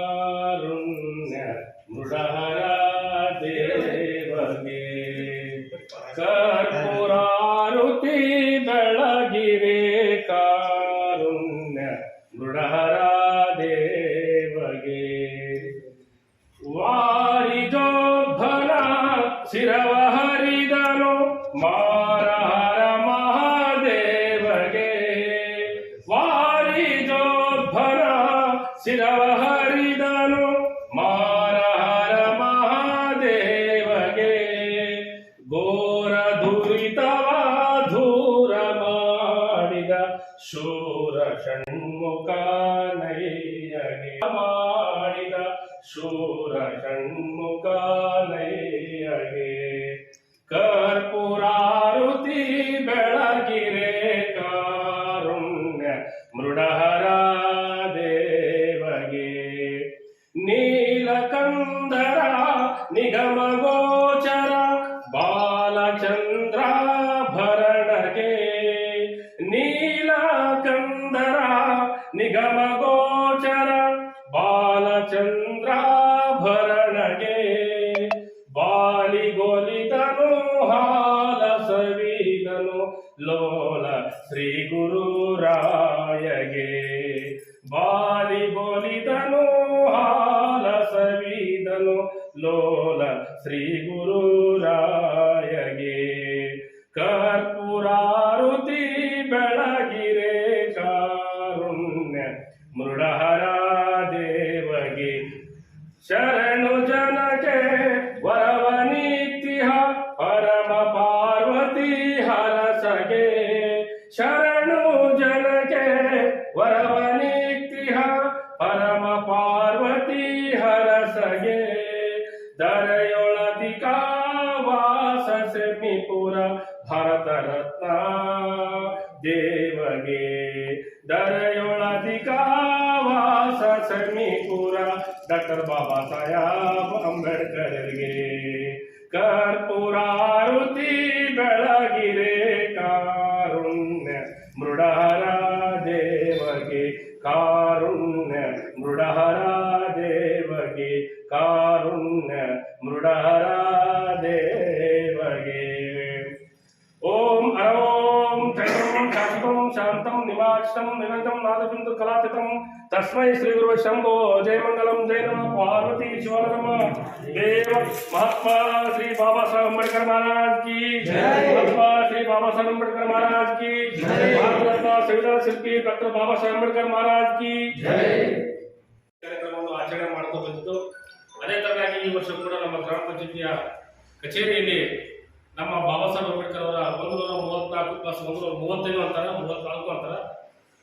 ಕಾರುಣ್ಯ ಮೃಡಹರ ದೇವಗೆ ಕರ್ಪುರಾರುತಿ ಬೆಳಗಿರೆ ಕಾರುಣ್ಯ ಮೃಡಹರ ದೇವಗೆ ವಾರಿಜೋದ್ಭರ ಶಿರವ ಹರಿದನು ಮಾರಹರ ಶೂರ ಷಣ್ಮುಖ ಕರ್ಪುರಾರುತಿ ಕರ್ಪೂರಾರುತಿ ಬೆಳಗಿರೆ ಕಾರುಣ್ಯ ಮೃಡಹರ ದೇವಗೆ ನೀಲಕಂದರ ನಿಗಮ ಗೋಚರ ಬಾಲಚಂದ್ರ ಭರಣಗೆ ನೀಲಕಂದರ ನಿಗಮ ಸೆಮಿಪುರ ಭಾರತ ರತ್ನ ದೇವಗೆ ದರೆಯೊಳದಿಕ ವಾಸ ಸೆಮಿಪುರ ಡಾಕ್ಟರ್ ಬಾಬಾ ಸಾಹೇಬ್ ಅಂಬೇಡ್ಕರ್ಗೆ ಶಂಭೋ ಜಯ ಮಂಗಲಂ ಜಯ ನಮ ಪಾರ್ವತಿ ಶಿವನಮ ದೇವ ಮಹಾತ್ಮ ಶ್ರೀ ಬಾಬಾ ಸಾಹೇಬ್ ಅಂಬೇಡ್ಕರ್ ಮಹಾರಾಜ್ ಕಿ ಮಹಾತ್ಮ ಶ್ರೀ ಬಾಬಾ ಸಾಹೇಬ್ ಅಂಬೇಡ್ಕರ್ ಮಹಾರಾಜ್ ಕಿ ಭಾರತ ಸಂವಿಧಾನ ಶಿಲ್ಪಿ ಡಾಕ್ಟರ್ ಬಾಬಾ ಸಾಹೇಬ್ ಅಂಬೇಡ್ಕರ್ ಮಹಾರಾಜ್ ಕಿ ಕಾರ್ಯಕ್ರಮವನ್ನು ಆಚರಣೆ ಮಾಡ್ತಾ ಬಂದಿದ್ದು ಅದೇ ತರನಾಗಿ ಈ ವರ್ಷ ಕೂಡ ನಮ್ಮ ಗ್ರಾಮ ಪಂಚಾಯತಿಯ ಕಚೇರಿಯಲ್ಲಿ ನಮ್ಮ ಬಾಬಾ ಸಾಹೇಬ್ ಅಂಬೇಡ್ಕರ್ ಅವರ ಒಂದು ನೂರ ಮೂವತ್ನಾಲ್ಕು ಪ್ಲಸ್ ಒಂದು ನೂರ ಮೂವತ್ತೈದು ಅಂತಾರ ಮೂವತ್ನಾಲ್ಕು ಅಂತಾರ.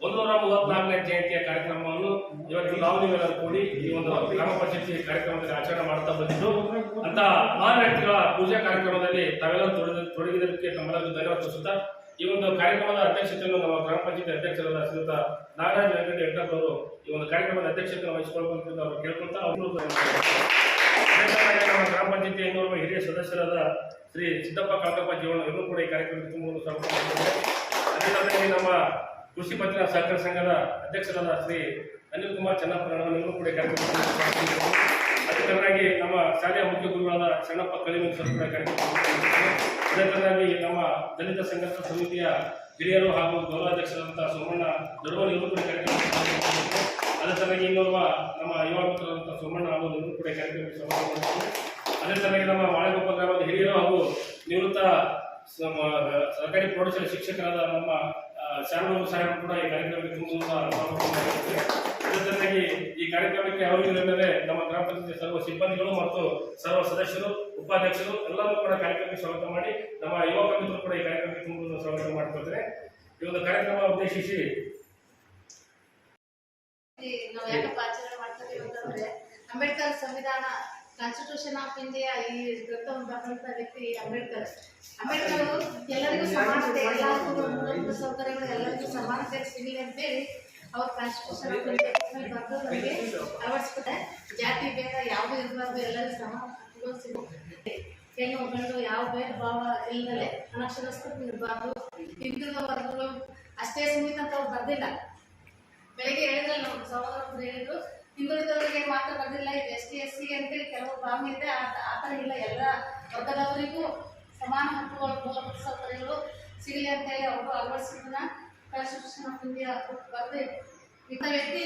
ಒಂದು ನೂರ ಮೂವತ್ನಾಲ್ಕನೇ ಜಯಂತಿಯ ಕಾರ್ಯಕ್ರಮವನ್ನು ಇವತ್ತು ನಾವು ನೀವೆಲ್ಲರೂ ಕೂಡಿ ಈ ಒಂದು ಗ್ರಾಮ ಪಂಚಾಯತಿ ಕಾರ್ಯಕ್ರಮದಲ್ಲಿ ಆಚರಣೆ ಮಾಡ್ತಾ ಬಂದಿದ್ದು ಅಂತ ಮಹಾನ್ ಪೂಜಾ ಕಾರ್ಯಕ್ರಮದಲ್ಲಿ ತಾವೆಲ್ಲರೂ ತೊಡಗಿ ತೊಡಗಿದಕ್ಕೆ ತಮ್ಮೆಲ್ಲರಿಗೂ ಧನ್ಯವಾದ ಸುತ್ತ ಈ ಒಂದು ಕಾರ್ಯಕ್ರಮದ ಅಧ್ಯಕ್ಷತೆಯನ್ನು ನಮ್ಮ ಗ್ರಾಮ ಪಂಚಾಯತಿ ಅಧ್ಯಕ್ಷರಾದ ಶ್ರೀಯುತ ನಾಗರಾಜ್ ವೆಂಕಟ ಹೆಗ್ಡಪ್ ಅವರು ಈ ಒಂದು ಕಾರ್ಯಕ್ರಮದ ಅಧ್ಯಕ್ಷತೆಯನ್ನು ವಹಿಸಿಕೊಳ್ಬೇಕು ಅವರು ಕೇಳ್ಕೊಂತ ಅವರು ಗ್ರಾಮ ಪಂಚಾಯತಿ ಇನ್ನೋರ್ವ ಹಿರಿಯ ಸದಸ್ಯರಾದ ಶ್ರೀ ಸಿದ್ದಪ್ಪ ಕಾಕಪ್ಪ ಜೀವನ ಇವರು ಕೂಡ ಈ ಕಾರ್ಯಕ್ರಮಕ್ಕೆ ತುಂಬ ಸ್ವಾಗತ ಮಾಡಿದ್ದಾರೆ ಅದೇ ನಮ್ಮ ಕೃಷಿ ಪತ್ತಿನ ಸಹಕಾರ ಸಂಘದ ಅಧ್ಯಕ್ಷರಾದ ಶ್ರೀ ಅನಿಲ್ ಕುಮಾರ್ ಚನ್ನಪ್ಪನವರು ಕೂಡ ಕಾರ್ಯಕ್ರಮ ನಮ್ಮ ಶಾಲೆಯ ಮುಖ್ಯ ಗುರುಗಳಾದ ಶರಣಪ್ಪ ಕಳಿಮೆ ಸರ್ ಕೂಡ ಕಾರ್ಯಕ್ರಮ ಅದೇ ನಮ್ಮ ದಲಿತ ಸಂಘರ್ಷ ಸಮಿತಿಯ ಹಿರಿಯರು ಹಾಗೂ ಗೌರವಾಧ್ಯಕ್ಷರಾದಂತಹ ಸೋಮಣ್ಣ ದೊಡ್ಡವರು ಕೂಡ ಕಾರ್ಯಕ್ರಮ. ಅದೇ ತರನಾಗಿ ಇನ್ನೋರ್ವ ನಮ್ಮ ಯುವ ಮಿತ್ರರಾದಂತಹ ಸೋಮಣ್ಣ ಇವರು ಕೂಡ ಕಾರ್ಯಕ್ರಮ ಅದೇ ತರನಾಗಿ ನಮ್ಮ ಮಾಳೆಗೊಪ್ಪ ಗ್ರಾಮದ ಹಿರಿಯರು ಹಾಗೂ ನಿವೃತ್ತ ಸರ್ಕಾರಿ ಪ್ರೌಢಶಾಲೆ ಶಿಕ್ಷಕರಾದ ನಮ್ಮ ಶಾರದಾ ಸಾಹೇಬ್ ಕೂಡ ಈ ಕಾರ್ಯಕ್ರಮಕ್ಕೆ ಜೊತೆಗೆ ಈ ಕಾರ್ಯಕ್ರಮಕ್ಕೆ ಅವರಿಗೆಲ್ಲವೇ ನಮ್ಮ ಗ್ರಾಮ ಪಂಚಾಯತ್ ಸರ್ವ ಸಿಬ್ಬಂದಿಗಳು ಮತ್ತು ಸರ್ವ ಸದಸ್ಯರು, ಉಪಾಧ್ಯಕ್ಷರು ಎಲ್ಲರೂ ಕೂಡ ಕಾರ್ಯಕ್ರಮಕ್ಕೆ ಸ್ವಾಗತ ಮಾಡಿ ನಮ್ಮ ಯುವಕ ಮಿತ್ರರು ಕೂಡ ಈ ಕಾರ್ಯಕ್ರಮಕ್ಕೆ ತುಂಬ ಸ್ವಾಗತ ಮಾಡ್ಕೊಳ್ತಾರೆ. ಈ ಒಂದು ಕಾರ್ಯಕ್ರಮ ಉದ್ದೇಶಿಸಿ ಅಂಬೇಡ್ಕರ್ ಸಂವಿಧಾನ ಕಾನ್ಸ್ಟಿಟ್ಯೂಷನ್ ಆಫ್ ಇಂಡಿಯಾ ಈ ಗ್ರಂಥವನ್ನು ಬರೆದಂತ ವ್ಯಕ್ತಿ ಅಂಬೇಡ್ಕರ್. ಅಂಬೇಡ್ಕರ್ ಎಲ್ಲರಿಗೂ ಸಮಾನತೆ, ಎಲ್ಲರಿಗೂ ಸೌಕರ್ಯಗಳು, ಎಲ್ಲರಿಗೂ ಸಮಾನತೆ ಸಿಗಲಿ ಅಂತೇಳಿ ಅವ್ರ ಕಾನ್ಸ್ಟಿಟ್ಯೂಷನ್ ಆಫ್ ಇಂಡಿಯಾ ಬರೆದು ನಮಗೆ ಅಳವಡಿಸ್ಬಿಟ್ಟೆ ಜಾತಿ ಭೇದ ಯಾವುದೂ ಇರಬಾರ್ದು, ಎಲ್ಲರಿಗೂ ಸಮಾನ ಹಕ್ಕುಗಳು ಸಿಗುತ್ತೆ. ಹೆಣ್ಣು, ಗಂಡು ಯಾವ ಭೇದ ಭಾವ ಇಲ್ಲದೆ ಅನಕ್ಷರಸ್ಥರು ಇರಬಾರ್ದು, ಹಿಂದುಳಿದ ವರ್ಗಗಳು ಅಷ್ಟೇ ಸೀಮಿತ ಅಂತ ಅವ್ರು ಬರ್ದಿಲ್ಲ. ಬೆಳಗ್ಗೆ ಹೇಳಿದ್ರೆ ನಮ್ಮ ಸಹೋದರರು ಹೇಳಿದ್ರು ಹಿಂದುಳಿದವರಿಗೆ ಮಾತ್ರ ಬಂದಿಲ್ಲ ಇದು ಎಸ್ ಟಿ ಎಸ್ ಸಿ ಅಂತೇಳಿ ಕೆಲವು ಭಾಗ ಇದೆ. ಆ ಥರ ಇಲ್ಲ. ಎಲ್ಲ ವರ್ಗದವರಿಗೂ ಸಮಾನ ಹಕ್ಕುಗಳು ಮೂಲಭೂತ ಸೌಕರ್ಯಗಳು ಸಿಗಲಿ ಅಂತೇಳಿ ಅವರು ಅಳವಡಿಸಿದ್ದನ್ನ ಕಾನ್ಸ್ಟಿಟ್ಯೂಷನ್ ಆಫ್ ಇಂಡಿಯಾ ಬರೆದು ಇಂಥ ವ್ಯಕ್ತಿ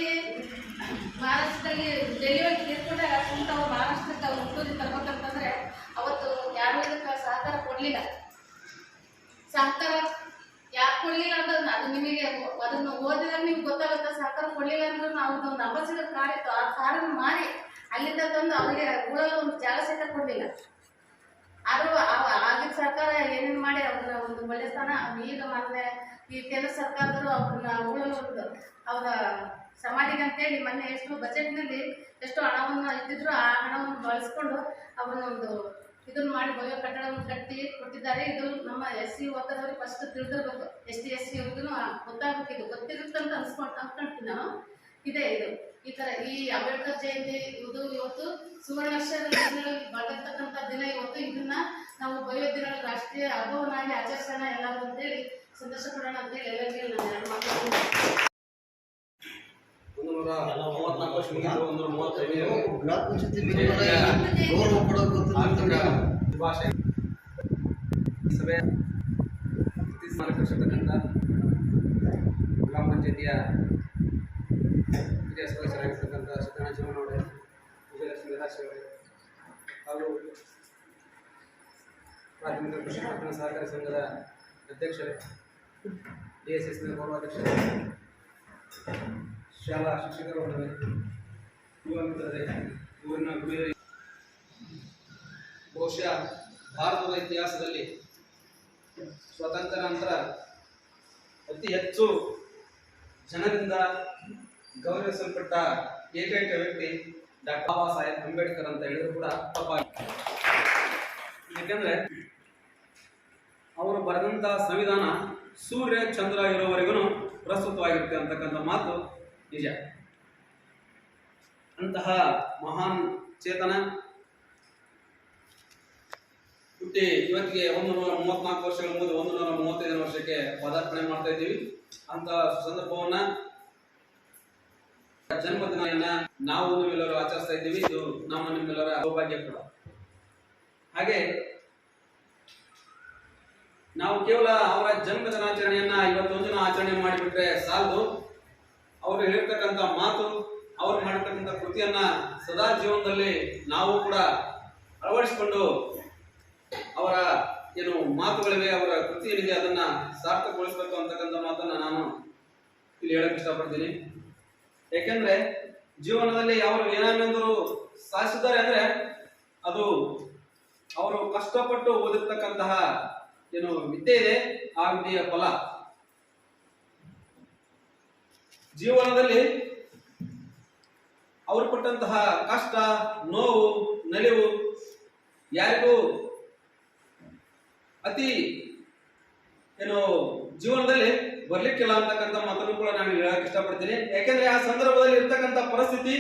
ಮಹಾರಾಷ್ಟ್ರದಲ್ಲಿ ಡೆಲಿವರಿ ತೀರ್ಕೊಂಡಾಗ ಸ್ವಂತ ಅವ್ರು ಮಹಾರಾಷ್ಟ್ರಕ್ಕೆ ಅವ್ರು ಹುಟ್ಟೂರಿಗೆ ತರ್ಬೇಕಂತಂದ್ರೆ ಅವತ್ತು ಯಾರು ಇದಕ್ಕೆ ಸಹಕಾರ ಕೊಡಲಿಲ್ಲ. ಸಹಕಾರ ಯಾಕೆ ಕೊಡಲಿಲ್ಲ ಅನ್ನೋದನ್ನ ಅದು ನಿಮಗೆ ಅದನ್ನು ಓದಿದ್ರೆ ನಿಮ್ಗೆ ಗೊತ್ತಾಗುತ್ತೆ ಸರ್ಕಾರ ಕೊಡಲಿಲ್ಲ ಅಂದ್ರೆ ನಾವು ಒಂದು ಅಂಬಾಸಿಡರ್ ಕಾರ್ ಇತ್ತು ಆ ಕಾರನ್ನು ಮಾರಿ ಅಲ್ಲಿಂದ ತಂದು ಅವರಿಗೆ ಊರಲ್ಲಿ ಒಂದು ಜಾಗ ಸಹಿತ ಕೊಡಲಿಲ್ಲ. ಆದರೂ ಆಗಿನ ಸರ್ಕಾರ ಏನೇನು ಮಾಡಿ ಅವ್ರನ್ನ ಒಂದು ಒಳ್ಳೆ ಈಗ ಮೊನ್ನೆ ಈ ಕೇಂದ್ರ ಸರ್ಕಾರದವರು ಅವ್ರನ್ನ ಉಳಲು ಒಂದು ಅವರ ಸಮಾಧಿಗೆ ಅಂತೇಳಿ ಮೊನ್ನೆ ಎಷ್ಟು ಬಜೆಟ್ನಲ್ಲಿ ಎಷ್ಟು ಹಣವನ್ನು ಇದ್ದಿದ್ರು ಆ ಹಣವನ್ನು ಬಳಸ್ಕೊಂಡು ಅವ್ರನ್ನ ಒಂದು ಇದನ್ನ ಮಾಡಿ ಭವ್ಯ ಕಟ್ಟಡವನ್ನು ಕಟ್ಟಿ ಕೊಟ್ಟಿದ್ದಾರೆ. ಇದು ನಮ್ಮ ಎಸ್ ಸಿ ವರ್ಗದವ್ರಿಗೆ ಫಸ್ಟ್ ತಿಳಿದಿರ್ಬೇಕು ಎಸ್ ಟಿ ಎಸ್ ಸಿ ಅವ್ರಿಗೂ ಗೊತ್ತಾಗಬೇಕು. ಇದು ಅಂತ ಅನ್ಸ್ಕೊಂಡು ಅನ್ಕೊಂತೀನಿ ನಾವು ಇದೆ ಇದು. ಈ ತರ ಈ ಅಂಬೇಡ್ಕರ್ ಜಯಂತಿ ಇದು ಇವತ್ತು ಸುವರ್ಣಾಕ್ಷರ ಬಳರ್ತಕ್ಕಂಥ ದಿನ ಇವತ್ತು. ಇದನ್ನ ನಾವು ಭವ್ಯ ದಿನ ರಾಷ್ಟ್ರೀಯ ಹಬ್ಬವನ್ನಾಗಿ ಆಚರಿಸೋಣ ಎಲ್ಲರೂ ಅಂತೇಳಿ ಸಂತೋಷ ಪಡೋಣ ಅಂತೇಳಿ ಎಲ್ಲರಿಗೆ ನಾನು ಎರಡು ನೂರ ಮೂವತ್ನಾಲ್ಕು ಮುಗಿದು ಒಂದು ಮೂವತ್ತೈದು ಭಾಷೆ. ಸಭೆ ಅತಿಥಿ ಸ್ಮಾರಕರ್ತಕ್ಕಂಥ ಗ್ರಾಮ ಪಂಚಾಯತಿಯ ಹಿರಿಯ ಸದಸ್ಯರಾಗಿರ್ತಕ್ಕಂಥ ಸಿದ್ದಣ್ಣ ಜೀವನವರೇ ವಿಜಯಲಕ್ಷ್ಮಿ ಹಾಗೂ ಪ್ರಾಥಮಿಕ ಕೃಷಿ ಪಟ್ಟಣ ಸಹಕಾರಿ ಸಂಘದ ಅಧ್ಯಕ್ಷರೇ ಡಿ ಎಸ್ ಎಸ್ನ ಗೌರವಾಧ್ಯಕ್ಷರೇ ಶಾಲಾ ಶಿಕ್ಷಕರು ಊರಿನ ಬಹುಶಃ ಭಾರತದ ಇತಿಹಾಸದಲ್ಲಿ ಸ್ವತಂತ್ರ ನಂತರ ಅತಿ ಹೆಚ್ಚು ಜನರಿಂದ ಗೌರವಿಸಲ್ಪಟ್ಟ ಏಕೈಕ ವ್ಯಕ್ತಿ ಡಾಕ್ಟರ್ ಬಾಬಾ ಸಾಹೇಬ್ ಅಂಬೇಡ್ಕರ್ ಅಂತ ಹೇಳಿದ್ರು ಕೂಡ ತಪ್ಪ ಯಾಕೆಂದ್ರೆ ಅವರು ಬರೆದಂತಹ ಸಂವಿಧಾನ ಸೂರ್ಯ ಚಂದ್ರ ಇರೋವರೆಗೂ ಪ್ರಸ್ತುತವಾಗಿರುತ್ತೆ ಅಂತಕ್ಕಂಥ ಮಾತು ನಿಜ. ಅಂತಹ ಮಹಾನ್ ಚೇತನ ಹುಟ್ಟಿ ಇವತ್ತಿಗೆ ಒಂದು ಮೂವತ್ನಾಲ್ಕು ವರ್ಷಗಳ ಮುಂದೆ ಒಂದು ನೂರ ಮೂವತ್ತೈದು ವರ್ಷಕ್ಕೆ ಪದಾರ್ಪಣೆ ಮಾಡ್ತಾ ಇದ್ದೀವಿ. ಅಂತ ಸಂದರ್ಭವನ್ನ ಜನ್ಮದಿನ ನಾವು ನಿಮ್ಮೆಲ್ಲರೂ ಆಚರಿಸ್ತಾ ಇದ್ದೀವಿ. ಇದು ನಮ್ಮ ನಿಮ್ಮೆಲ್ಲರ ಸೌಭಾಗ್ಯ ಕೂಡ. ಹಾಗೆ ನಾವು ಕೇವಲ ಅವರ ಜನ್ಮದಿನಾಚರಣೆಯನ್ನ ಇವತ್ತೊಂದು ಆಚರಣೆ ಮಾಡಿಬಿಟ್ರೆ ಸಾಲದು. ಅವರು ಹೇಳಿರ್ತಕ್ಕಂಥ ಮಾತು, ಅವ್ರು ಮಾಡಿರ್ತಕ್ಕಂಥ ಕೃತಿಯನ್ನ ಸದಾ ಜೀವನದಲ್ಲಿ ನಾವು ಕೂಡ ಅಳವಡಿಸಿಕೊಂಡು ಅವರ ಏನು ಮಾತುಗಳಿವೆ, ಅವರ ಕೃತಿ ಏನಿದೆ ಅದನ್ನ ಸಾರ್ಥಕಗೊಳಿಸಬೇಕು ಅಂತಕ್ಕಂಥ ಮಾತನ್ನ ನಾನು ಇಲ್ಲಿ ಹೇಳಕ್ ಇಷ್ಟಪಡ್ತೀನಿ. ಯಾಕೆಂದ್ರೆ ಜೀವನದಲ್ಲಿ ಅವರು ಏನೇನಾದರೂ ಸಾಧಿಸಿದ್ದಾರೆ ಅಂದ್ರೆ ಅದು ಅವರು ಕಷ್ಟಪಟ್ಟು ಓದಿರ್ತಕ್ಕಂತಹ ಏನು ವಿದ್ಯೆ ಇದೆ, ಆ ವಿದ್ಯೆಯ ಫಲ. ಜೀವನದಲ್ಲಿ ಅವರು ಪಟ್ಟಂತಹ ಕಷ್ಟ, ನೋವು, ನಲಿವು ಯಾರಿಗೂ ಅತಿ ಏನು ಜೀವನದಲ್ಲಿ ಬರ್ಲಿಕ್ಕಿಲ್ಲ ಅಂತಕ್ಕಂಥ ಮಾತನ್ನು ಕೂಡ ನಾನು ಹೇಳಕ್ ಇಷ್ಟಪಡ್ತೀನಿ. ಯಾಕೆಂದ್ರೆ ಆ ಸಂದರ್ಭದಲ್ಲಿ ಇರ್ತಕ್ಕಂಥ ಪರಿಸ್ಥಿತಿ,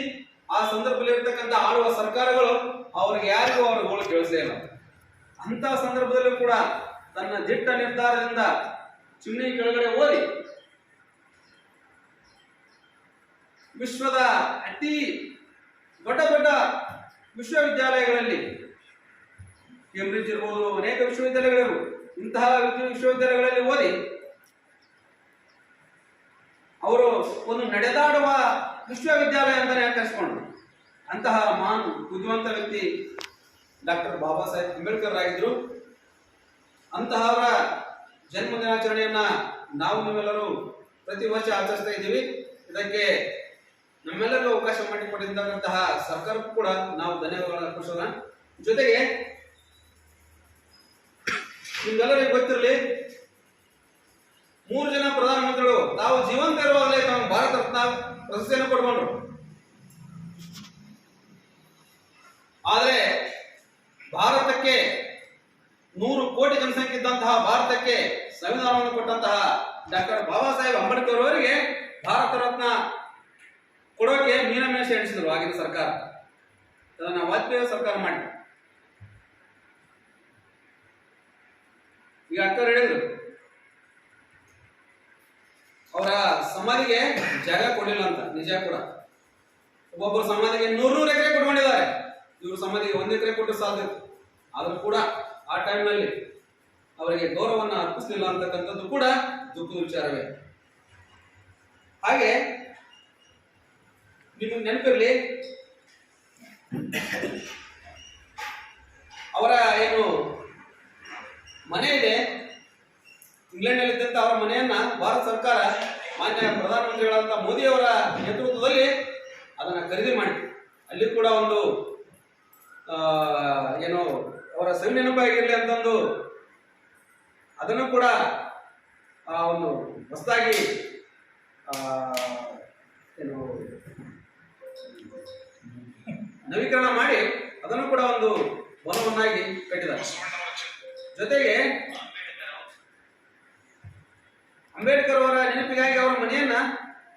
ಆ ಸಂದರ್ಭದಲ್ಲಿ ಇರ್ತಕ್ಕಂಥ ಆಳುವ ಸರ್ಕಾರಗಳು ಅವ್ರಿಗೆ ಯಾರಿಗೂ ಅವ್ರ ಗೋಳು ಕೇಳಿಸೇ ಇಲ್ಲ. ಅಂತ ಸಂದರ್ಭದಲ್ಲೂ ಕೂಡ ತನ್ನ ದಿಟ್ಟ ನಿರ್ಧಾರದಿಂದ ಚಿನ್ನಿ ಕೆಳಗಡೆ ಓದಿ ವಿಶ್ವದ ಅತಿ ದೊಡ್ಡ ದೊಡ್ಡ ವಿಶ್ವವಿದ್ಯಾಲಯಗಳಲ್ಲಿ, ಕೇಂಬ್ರಿಡ್ಜ್ ಇರ್ಬೋದು, ಅನೇಕ ವಿಶ್ವವಿದ್ಯಾಲಯಗಳು ಇಂತಹ ವಿಶ್ವ- ವಿಶ್ವವಿದ್ಯಾಲಯಗಳಲ್ಲಿ ಓದಿ, ಅವರು ಒಂದು ನಡೆದಾಡುವ ವಿಶ್ವವಿದ್ಯಾಲಯ ಅಂತಾನೆ ಕರೆಸ್ಕೊಂಡ್ರು ಅಂತಹ ಮಹಾನ್, ಬುದ್ಧಿವಂತ ವ್ಯಕ್ತಿ ಡಾಕ್ಟರ್ ಬಾಬಾ ಸಾಹೇಬ್ ಅಂಬೇಡ್ಕರ್ ಆಗಿದ್ರು. ಅಂತಹವರ ಜನ್ಮ ದಿನಾಚರಣೆಯನ್ನ ನಾವು ನೀವೆಲ್ಲರೂ ಪ್ರತಿ ವರ್ಷ ಆಚರಿಸ್ತಾ ಇದ್ದೀವಿ. ಇದಕ್ಕೆ ನಮ್ಮೆಲ್ಲರಿಗೂ ಅವಕಾಶ ಮಾಡಿಕೊಟ್ಟಿರ್ತಕ್ಕಂತಹ ಸರ್ಕಾರಕ್ಕೂ ಕೂಡ ನಾವು ಧನ್ಯವಾದಗಳನ್ನು ಅರ್ಪಿಸೋಣ. ಜೊತೆಗೆ ನಿಮ್ಗೆಲ್ಲರಿಗೂ ಗೊತ್ತಿರಲಿ, ಮೂರು ಜನ ಪ್ರಧಾನಮಂತ್ರಿಗಳು, ತಾವು ಜೀವಂತ ಇರುವಾಗಲೇ ತಾವು ಭಾರತ ರತ್ನ ಪ್ರಶಸ್ತಿಯನ್ನು ಕೊಡ್ಕೊಂಡ್ರು. ಆದರೆ ಭಾರತಕ್ಕೆ ನೂರು ಕೋಟಿ ಜನಸಂಖ್ಯೆ ಇದ್ದಂತಹ ಭಾರತಕ್ಕೆ ಸಂವಿಧಾನವನ್ನು ಕೊಟ್ಟಂತಹ ಡಾಕ್ಟರ್ ಬಾಬಾ ಸಾಹೇಬ್ ಅಂಬೇಡ್ಕರ್ ಅವರಿಗೆ ಭಾರತ ರತ್ನ ಕೊಡೋಕೆ ಮೀನಮೇಷ ಎಣಿಸಿದ್ರು ಆಗಿನ ಸರ್ಕಾರ. ಅದನ್ನ ವಾಜಪೇಯಿ ಸರ್ಕಾರ ಮಾಡಿ ಈಗ ಅಕ್ಕರು ಹೇಳಿದ್ರು. ಅವರ ಸಮಾಧಿಗೆ ಜಾಗ ಕೊಡಲಿಲ್ಲ ಅಂತ ನಿಜ ಕೂಡ ಒಬ್ಬೊಬ್ಬರು ಸಮಾಧಿಗೆ ನೂರು ನೂರು ಎಕರೆ ಕೊಟ್ಕೊಂಡಿದ್ದಾರೆ. ಇವರು ಸಮಾಧಿಗೆ ಒಂದ್ ಎಕರೆ ಕೊಟ್ಟು ಸಾಧ್ಯ. ಆದ್ರೂ ಕೂಡ ಆ ಟೈಮ್ನಲ್ಲಿ ಅವರಿಗೆ ಗೌರವವನ್ನು ಅರ್ಪಿಸಲಿಲ್ಲ ಅಂತಕ್ಕಂಥದ್ದು ಕೂಡ ದುಃಖದ ವಿಚಾರವೇ. ಹಾಗೆ ನಿಮಗೆ ನೆನಪಿರಲಿ? ಅವರ ಏನು ಮನೆ ಇದೆ. ಇಂಗ್ಲೆಂಡ್ನಲ್ಲಿದ್ದಂಥ ಅವರ ಮನೆಯನ್ನ ಭಾರತ ಸರ್ಕಾರ ಮಾನ್ಯ ಪ್ರಧಾನಮಂತ್ರಿಗಳಾದಂಥ ಮೋದಿ ಅವರ ನೇತೃತ್ವದಲ್ಲಿ ಅದನ್ನ ಖರೀದಿ ಮಾಡಿ ಅಲ್ಲಿ ಕೂಡ ಒಂದು ಏನು ಅವರ ಸವಿ ನೆನಪಾಗಿರಲಿ ಅಂತಂದು ಅದನ್ನು ಕೂಡ ಒಂದು ಹೊಸದಾಗಿ ಏನು ನವೀಕರಣ ಮಾಡಿ ಅದನ್ನು ಕೂಡ ಒಂದು ಭವನವನ್ನಾಗಿ ಕಟ್ಟಿದ್ದಾರೆ. ಜೊತೆಗೆ ಅಂಬೇಡ್ಕರ್ ಅವರ ನೆನಪಿಗಾಗಿ ಅವರ ಮನೆಯನ್ನ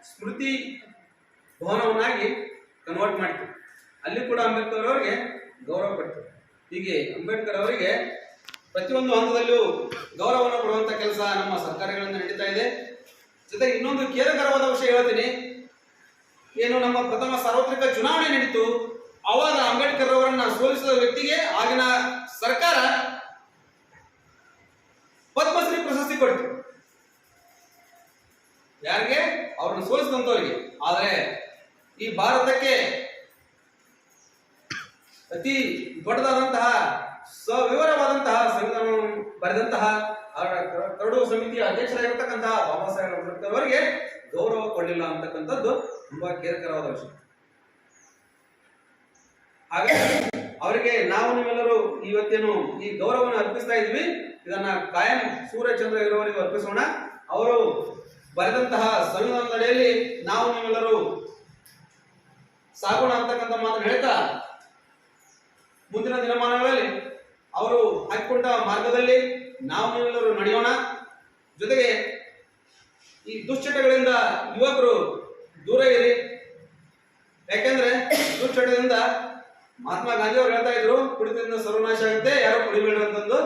ಸ್ಮೃತಿ ಭವನವನ್ನಾಗಿ ಕನ್ವರ್ಟ್ ಮಾಡಿತು ಅಲ್ಲಿ ಕೂಡ ಅಂಬೇಡ್ಕರ್ ಅವರಿಗೆ ಗೌರವ ಪಟ್ಟರು ಹೀಗೆ ಅಂಬೇಡ್ಕರ್ ಅವರಿಗೆ ಪ್ರತಿಯೊಂದು ಹಂತದಲ್ಲೂ ಗೌರವವನ್ನು ಕೊಡುವಂತ ಕೆಲಸ ನಮ್ಮ ಸರ್ಕಾರಗಳಿಂದ ನಡೀತಾ ಇದೆ. ಜೊತೆಗೆ ಇನ್ನೊಂದು ಖೇದಕರವಾದ ವಿಷಯ ಹೇಳ್ತೀನಿ. ಏನು ನಮ್ಮ ಪ್ರಥಮ ಸಾರ್ವತ್ರಿಕ ಚುನಾವಣೆ ನಡೀತು. ಅವಾಗ ಅಂಬೇಡ್ಕರ್ ಅವರನ್ನ ಸೋಲಿಸಿದ ವ್ಯಕ್ತಿಗೆ ಆಗಿನ ಸರ್ಕಾರ ಪದ್ಮಶ್ರೀ ಪ್ರಶಸ್ತಿ ಕೊಡ್ತು. ಯಾರಿಗೆ? ಅವ್ರನ್ನ ಸೋಲಿಸಿದಂಥವ್ರಿಗೆ. ಆದರೆ ಈ ಭಾರತಕ್ಕೆ ಅತಿ ದೊಡ್ಡದಾದಂತಹ ಸವಿವರವಾದಂತಹ ಸಂವಿಧಾನವನ್ನು ಬರೆದಂತಹ ಅವರ ಕರ- ಕರಡು ಸಮಿತಿಯ ಅಧ್ಯಕ್ಷರಾಗಿರ್ತಕ್ಕಂತಹ ಬಾಬಾ ಸಾಹೇಬ್ ಅಂಬೇಡ್ಕರ್ ಅವರಿಗೆ ಗೌರವ ಕೊಡಲಿಲ್ಲ ಅಂತಕ್ಕಂಥದ್ದು ತುಂಬಾ ಖೇದಕರವಾದ ವಿಷಯ. ಹಾಗಾಗಿ ಅವರಿಗೆ ನಾವು ನೀವೆಲ್ಲರೂ ಇವತ್ತೇನು ಈ ಗೌರವವನ್ನು ಅರ್ಪಿಸ್ತಾ ಇದ್ವಿ ಇದನ್ನ ಕಾಯಂ ಸೂರ್ಯಚಂದ್ರ ಇರುವವರಿಗೆ ಅರ್ಪಿಸೋಣ. ಅವರು ಬರೆದಂತಹ ಸಂವಿಧಾನದ ಅಡಿಯಲ್ಲಿ ನಾವು ನೀವೆಲ್ಲರೂ ಸಾಗೋಣ ಅಂತಕ್ಕಂಥ ಮಾತನ್ನು ಹೇಳ್ತಾ, ಮುಂದಿನ ದಿನಮಾನಗಳಲ್ಲಿ ಅವರು ಹಾಕಿಕೊಂಡ ಮಾರ್ಗದಲ್ಲಿ ನಾವು ನೀವೆಲ್ಲರೂ ನಡೆಯೋಣ. ಜೊತೆಗೆ ಈ ದುಶ್ಚಟಗಳಿಂದ ಯುವಕರು ದೂರ ಇರಿ. ಯಾಕೆಂದ್ರೆ ದುಶ್ಚಟದಿಂದ ಮಹಾತ್ಮ ಗಾಂಧಿ ಅವರು ಹೇಳ್ತಾ ಇದ್ರು, ಕುಡಿತದಿಂದ ಸರ್ವನಾಶ ಆಗುತ್ತೆ, ಯಾರು ಕುಡಿಬೇಡ ಅಂತಂದು.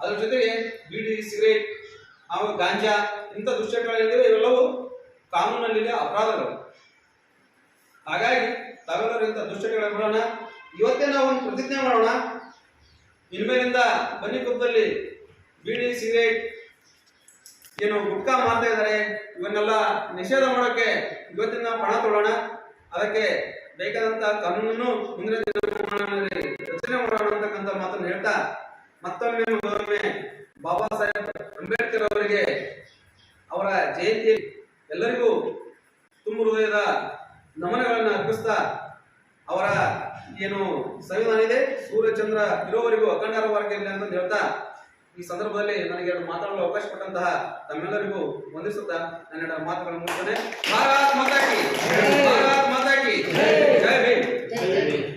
ಅದ್ರ ಜೊತೆಗೆ ಬೀಡಿ, ಸಿಗರೇಟ್, ಆಮೇಲೆ ಗಾಂಜಾ, ಇಂಥ ದುಶ್ಚಟಗಳಿವೆ ಇವೆಲ್ಲವೂ ಕಾನೂನಲ್ಲಿದೆ, ಅಪರಾಧಗಳು. ಹಾಗಾಗಿ ತಾವೆಲ್ಲರೂ ಇಂಥ ದುಶ್ಚಟಗಳ ಬಿಡೋಣ ಇವತ್ತೇ ನಾವು ಒಂದು ಪ್ರತಿಜ್ಞೆ ಮಾಡೋಣ. ಇನ್ಮೇಲಿಂದ ಬನ್ನಿ ಕುಪ್ಪದಲ್ಲಿ ಬೀಡಿ, ಸಿಗರೇಟ್, ಏನು ಗುಟ್ಕಾ ಮಾಡ್ತಾ ಇದ್ದಾರೆ, ಇವನ್ನೆಲ್ಲ ನಿಷೇಧ ಮಾಡೋಕೆ ಇವತ್ತಿನ ಪಣ ತೊಡೋಣ ಅದಕ್ಕೆ ಬೇಕಾದಂತ ಕಾನೂನನ್ನು ಮುಂದಿನ ರಚನೆ ಮಾಡೋಣ ಮಾತನ್ನು ಹೇಳ್ತಾ, ಮತ್ತೊಮ್ಮೆ ಮತ್ತೊಮ್ಮೆ ಬಾಬಾ ಸಾಹೇಬ್ ಅಂಬೇಡ್ಕರ್ ಅವರಿಗೆ ಅವರ ಜಯಂತಿ ಎಲ್ಲರಿಗೂ ತುಂಬ ಹೃದಯದ ನಮನಗಳನ್ನು ಅರ್ಪಿಸ್ತಾ, ಅವರ ಏನು ಸಂವಿಧಾನ ಇದೆ, ಸೂರ್ಯಚಂದ್ರ ಇರೋವರೆಗೂ ಅಖಂಡಾರವಾಗಿ ಇರಲಿ ಅಂತ ಹೇಳ್ತಾ ಈ ಸಂದರ್ಭದಲ್ಲಿ ನನಗೆ ಎರಡು ಮಾತಾಡಲು ಅವಕಾಶ ಕೊಟ್ಟಂತಹ ತಮ್ಮೆಲ್ಲರಿಗೂ ವಂದಿಸುತ್ತಾ ನನ್ನ ಎರಡು ಮಾತುಗಳನ್ನು ಮುಗಿಸ್ತೇನೆ. ಭಾರತ್ ಮಾತಾ ಕಿ! ಭಾರತ್ ಮಾತಾ ಕಿ! ಜೈ ಭೀಮ್.